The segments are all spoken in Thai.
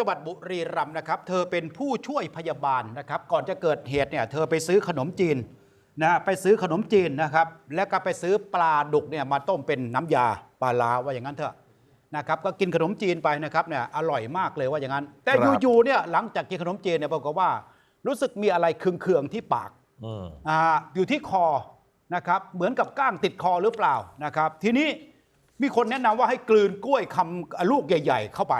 จังหวัดบุรีรัมย์นะครับ เธอเป็นผู้ช่วยพยาบาลนะครับ ก่อนจะเกิดเหตุเนี่ยเธอไปซื้อขนมจีนนะไปซื้อขนมจีนนะครับ แล้วก็ไปซื้อปลาดุกเนี่ยมาต้มเป็นน้ำยาปลาลาว่าอย่างนั้นเถอะนะครับก็กินขนมจีนไปนะครับเนี่ยอร่อยมากเลยว่าอย่างนั้น แต่ครับอยู่ๆเนี่ยหลังจากกินขนมจีนเนี่ยปรากฏว่ารู้สึกมีอะไรเคืองๆที่ปากอืมอ่าอยู่ที่คอนะครับเหมือนกับก้างติดคอหรือเปล่านะครับ ทีนี้มีคนแนะนำว่าให้กลืนกล้วยคำลูกใหญ่ ๆ เข้าไป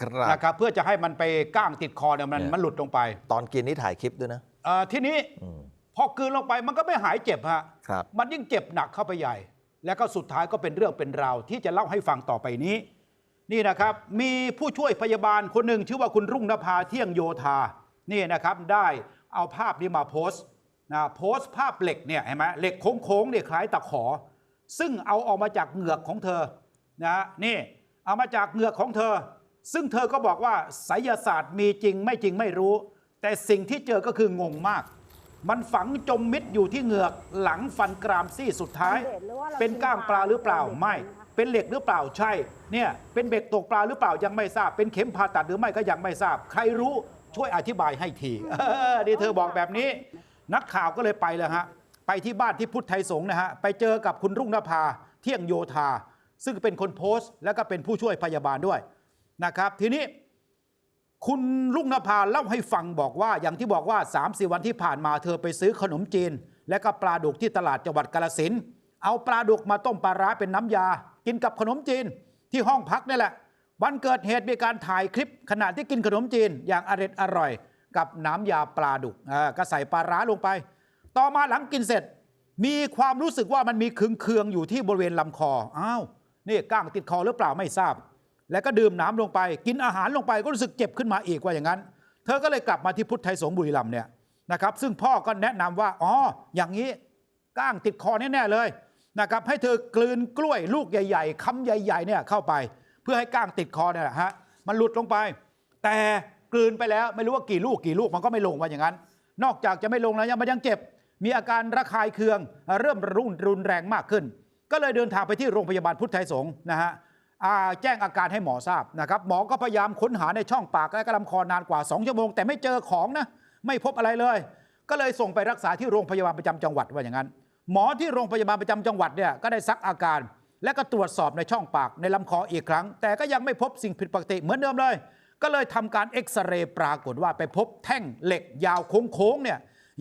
ครับ นะครับเพื่อจะให้มันไปก้างติดคอเนี่ยมันเนี่ย มันหลุดลงไปตอนกินนี่ถ่ายคลิปด้วยนะ เอ่อทีนี้อืม พอกลืนลงไปมันก็ไม่หายเจ็บฮะครับ มันยิ่งเจ็บหนักเข้าไปใหญ่ แล้วก็สุดท้ายก็เป็นเรื่องเป็นราวที่จะเล่าให้ฟังต่อไปนี้ นี่นะครับมีผู้ช่วยพยาบาลคนหนึ่งชื่อว่าคุณรุ่งนภาเที่ยงโยธานี่นะครับได้เอาภาพนี้มาโพสต์นะโพสต์ภาพเหล็กเนี่ยเห็นไหมเหล็กโค้งๆเนี่ยคล้ายตะขอ ซึ่งเอาออกมาจากเหงือกของเธอนะนี่เอามาจากเหงือกของเธอ ซึ่งเธอก็บอกว่าไสยศาสตร์มีจริงไม่จริงไม่รู้ แต่สิ่งที่เจอก็คืองงมาก มันฝังจมมิดอยู่ที่เหงือกหลังฟันกรามซี่สุดท้าย เป็นก้างปลาหรือเปล่าไม่ เป็นเหล็กหรือเปล่าใช่เนี่ยเป็นเบ็ดตกปลาหรือเปล่ายังไม่ทราบ เป็นเข็มผ่าตัดหรือไม่ก็ยังไม่ทราบ ใครรู้ช่วยอธิบายให้ทีเออนี่เธอบอกแบบนี้ นักข่าวก็เลยไปเลยฮะไปที่บ้านที่พุทธไทยสงฆ์นะฮะไปเจอกับคุณรุ่งนภาเที่ยงโยธา ซึ่งเป็นคนโพสต์ แล้วก็เป็นผู้ช่วยพยาบาลด้วย นะครับ ทีนี้คุณลุงนภาเล่าให้ฟังบอกว่าอย่างที่บอกว่า3าสี่วันที่ผ่านมาเธอไปซื้อขนมจีน และก็ปลาดุกที่ตลาดจังหวัดกาลสินเอาปลาดุกมาต้มปลาร้าเป็นน้ำยา กินกับขนมจีนที่ห้องพักนี่แหละ วันเกิดเหตุมีการถ่ายคลิปขณะที่กินขนมจีนอย่างอร็ดอร่อย กับน้ำยาปลาดุกอ่าก็ใส่ปลาร้าลงไป ต่อมาหลังกินเสร็จ มีความรู้สึกว่ามันมีเคืองๆอยู่ที่บริเวณลำคออ้าวนี่ก้างติดคอหรือเปล่าไม่ทราบ แล้วก็ดื่มน้ำลงไป กินอาหารลงไปก็รู้สึกเจ็บขึ้นมาอีกว่าอย่างนั้น เธอก็เลยกลับมาที่พุทธไทยสงบุรีรัมเนี่ยนะครับ ซึ่งพ่อก็แนะนำว่าอ๋ออย่างนี้ก้างติดคอแน่ๆเลยนะครับให้เธอกลืนกล้วยลูกใหญ่ ๆคำใหญ่ๆเนี่ยเข้าไป เพื่อให้ก้างติดคอเนี่ยฮะมันหลุดลงไป แต่กลืนไปแล้วไม่รู้ว่ากี่ลูกกี่ลูกมันก็ไม่ลงว่าอย่างนั้น นอกจากจะไม่ลงแล้วยังมันยังเจ็บมีอาการระคายเคือง เริ่มรุนรุนแรงมากขึ้น ก็เลยเดินทางไปที่โรงพยาบาลพุทธไทยสงฆ์นะฮะ แจ้งอาการให้หมอทราบนะครับหมอก็พยายามค้นหาในช่องปากและกระลำคอนานกว่า 2 ชั่วโมง แต่ไม่เจอของนะไม่พบอะไรเลย ก็เลยส่งไปรักษาที่โรงพยาบาลประจำจังหวัดว่าอย่างนั้น หมอที่โรงพยาบาลประจำจังหวัดเนี่ยก็ได้ซักอาการ และก็ตรวจสอบในช่องปากในลำคออีกครั้ง แต่ก็ยังไม่พบสิ่งผิดปกติเหมือนเดิมเลย ก็เลยทำการเอ็กซเรย์ปรากฏว่าไปพบแท่งเหล็ก ยาวโค้งๆเนี่ย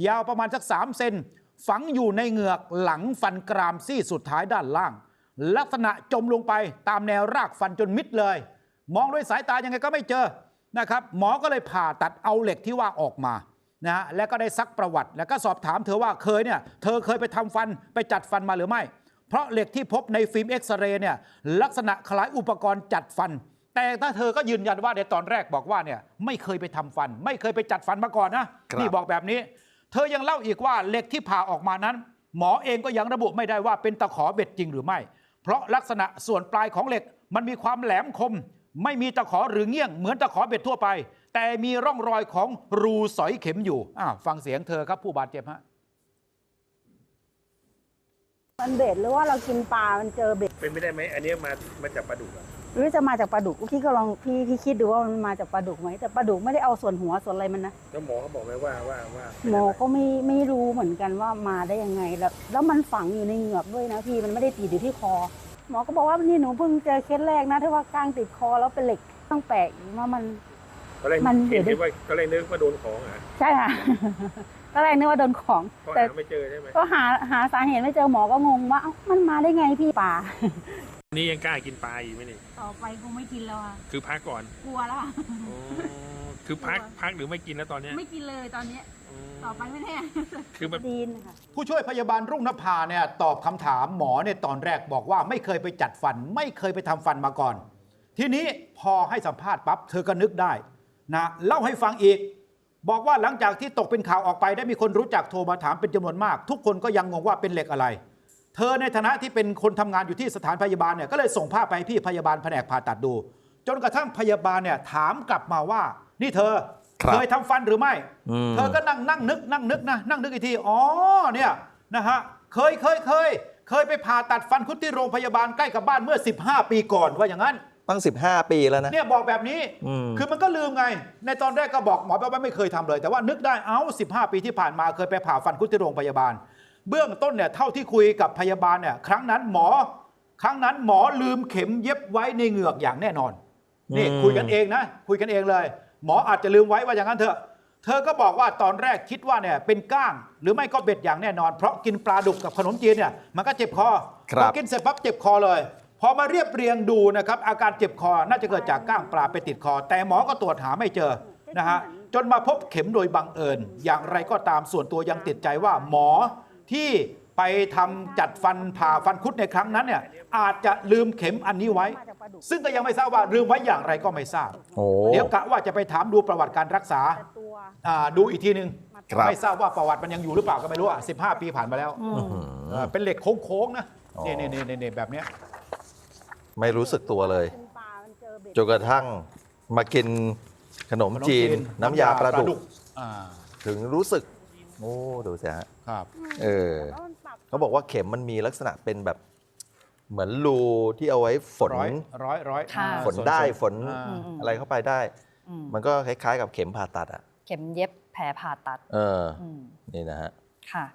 ยาวประมาณสัก3เซนฝังอยู่ในเหงือกหลังฟันกรามซี่สุดท้ายด้านล่าง ลักษณะจมลงไปตามแนวรากฟันจนมิดเลย มองด้วยสายตายังไงก็ไม่เจอนะครับ หมอก็เลยผ่าตัดเอาเหล็กที่ว่าออกมานะฮะแล้วก็ได้ซักประวัติ แล้วก็สอบถามเธอว่าเคยเนี่ยเธอเคยไปทำฟันไปจัดฟันมาหรือไม่ เพราะเหล็กที่พบในฟิล์มเอ็กซเรย์เนี่ยลักษณะคล้ายอุปกรณ์จัดฟัน แต่ถ้าเธอก็ยืนยันว่าในตอนแรกบอกว่าเนี่ยไม่เคยไปทำฟัน ไม่เคยไปจัดฟันมาก่อนนะครับนี่บอกแบบนี้ เธอยังเล่าอีกว่าเหล็กที่ผ่าออกมานั้น หมอเองก็ยังระบุไม่ได้ว่าเป็นตะขอเบ็ดจริงหรือไม่ เพราะลักษณะส่วนปลายของเหล็กมันมีความแหลมคม ไม่มีตะขอหรือเงี้ยงเหมือนตะขอเบ็ดทั่วไป แต่มีร่องรอยของรูสอยเข็มอยู่ฟังเสียงเธอครับผู้บาดเจ็บฮะ มันเบ็ดหรือว่าเรากินปลา มันเจอเบ็ดเป็นไม่ได้ไหมอันนี้มามาจากปลาดุกอะหรือจะมาจากปลาดุกพี่ก็ลองพี่พี่คิดดูว่ามันมาจากปลาดุกไหมแต่ปลาดุกไม่ได้เอาส่วนหัวส่วนอะไรมันนะแล้วหมอเขาบอกไหมว่าว่าว่าเป็นหมออะไรก็ไม่ไม่รู้เหมือนกันว่ามาได้ยังไงแล้ว แล้วมันฝังอยู่ในเหงือกด้วยนะพี่มันไม่ได้ติดอยู่ที่คอ หมอก็บอกว่านี่หนูเพิ่งเจอเคสแรกนะที่ว่ากลางติดคอแล้วเป็นเหล็กต้องแปลกว่ามันตอนแรกมันเห็นเดี๋ยวว่าตอนแรกนึกว่าโดนของอะ ใช่ค่ะ ตอนแรกนึกว่าโดนของเพราะแต่หาไม่เจอใช่ไหมก็หาหาสาเหตุไม่เจอหมอก็งงว่าเอ้ามันมาได้ไงพี่ป่านี่ยังกล้ากินปลาอีกไหมนี่ต่อไปคงไม่กินแล้วค่ะคือพักก่อนกลัวแล้วอ๋อคือพักพักหรือไม่กินแล้วตอนเนี้ยไม่กินเลยตอนนี้อืมต่อไปไม่แน่คือมันดีนค่ะผู้ช่วยพยาบาลรุ่งนภาเนี่ยตอบคำถามหมอเนี่ยตอนแรกบอกว่าไม่เคยไปจัดฟัน ไม่เคยไปทำฟันมาก่อน ทีนี้พอให้สัมภาษณ์ปั๊บเธอก็นึกได้นะเล่าให้ฟังอีก บอกว่าหลังจากที่ตกเป็นข่าวออกไปได้มีคนรู้จักโทรมาถามเป็นจำนวนมาก ทุกคนก็ยังงงว่าเป็นเหล็กอะไร เธอในฐานะที่เป็นคนทำงานอยู่ที่สถานพยาบาลเนี่ยก็เลยส่งภาพไปให้พี่พยาบาลแผนกผ่าตัดดู จนกระทั่งพยาบาลเนี่ยถามกลับมาว่า นี่เธอครับเคยทำฟันหรือไม่อืมเธอก็นั่งนั่งนึกนั่งนึกนะนั่งนึกอีกทีอ๋อเนี่ยนะฮะเคยเคยเคย เคยไปผ่าตัดฟันคุดที่โรงพยาบาลใกล้กับบ้านเมื่อ 15 ปีก่อนว่าอย่างนั้น ตั้ง 15 ปีแล้วนะ เนี่ยบอกแบบนี้อืม คือมันก็ลืมไง ในตอนแรกก็บอกหมอแป๊บว่าไม่เคยทำเลย แต่ว่านึกได้เอ้า 15 ปีที่ผ่านมาเคยไปผ่าฟันคุดที่โรงพยาบาล เบื้องต้นเนี่ยเท่าที่คุยกับพยาบาลเนี่ยครั้งนั้นหมอ ครั้งนั้นหมอลืมเข็มเย็บไว้ในเหงือกอย่างแน่นอน นี่อืม คุยกันเองนะ คุยกันเองเลย หมออาจจะลืมไว้ว่าอย่างนั้นเถอะ เธอก็บอกว่าตอนแรกคิดว่าเนี่ยเป็นก้าง หรือไม่ก็เบ็ดอย่างแน่นอน เพราะกินปลาดุกกับขนมจีนเนี่ยมันก็เจ็บคอครับ พอกินเสร็จปั๊บเจ็บคอเลย พอมาเรียบเรียงดูนะครับอาการเจ็บคอน่าจะเกิดจากก้างปลาไปติดคอ แต่หมอก็ตรวจหาไม่เจอนะฮะจนมาพบเข็มโดยบังเอิญ อย่างไรก็ตามส่วนตัวยังติดใจว่าหมอที่ไปทำจัดฟันผ่าฟันคุดในครั้งนั้นเนี่ยอาจจะลืมเข็มอันนี้ไว้ ซึ่งก็ยังไม่ทราบว่าลืมไว้อย่างไรก็ไม่ทราบโอ้เดี๋ยวกะว่าจะไปถามดูประวัติการรักษาแต่ตัวอ่าดูอีกทีหนึ่งครับไม่ทราบว่าประวัติมันยังอยู่หรือเปล่าก็ไม่รู้อะ15ปีผ่านมาแล้วอื้อหือเอ่อเป็นเหล็กโค้งๆนะอ๋อนี่นี่นี่นี่แบบเนี้ย ไม่รู้สึกตัวเลย เป็นปลามันเจอเบ็ดจนกระทั่งมากินขนมจีน น้ำยาปลาดุก อ่าถึงรู้สึก โอ้ดูสิฮะ ครับ เออแล้วมันปรับเขาบอกว่าเข็มมันมีลักษณะเป็นแบบ เหมือนรูที่เอาไว้ฝน ร้อยร้อยร้อยค่ะ อ่าฝนได้ฝนอ่าอืมอะไรเข้าไปได้ อืมมันก็คล้ายๆ กับเข็มผ่าตัดอะ เข็มเย็บแผลผ่าตัดเออ อืมนี่นะฮะ ค่ะ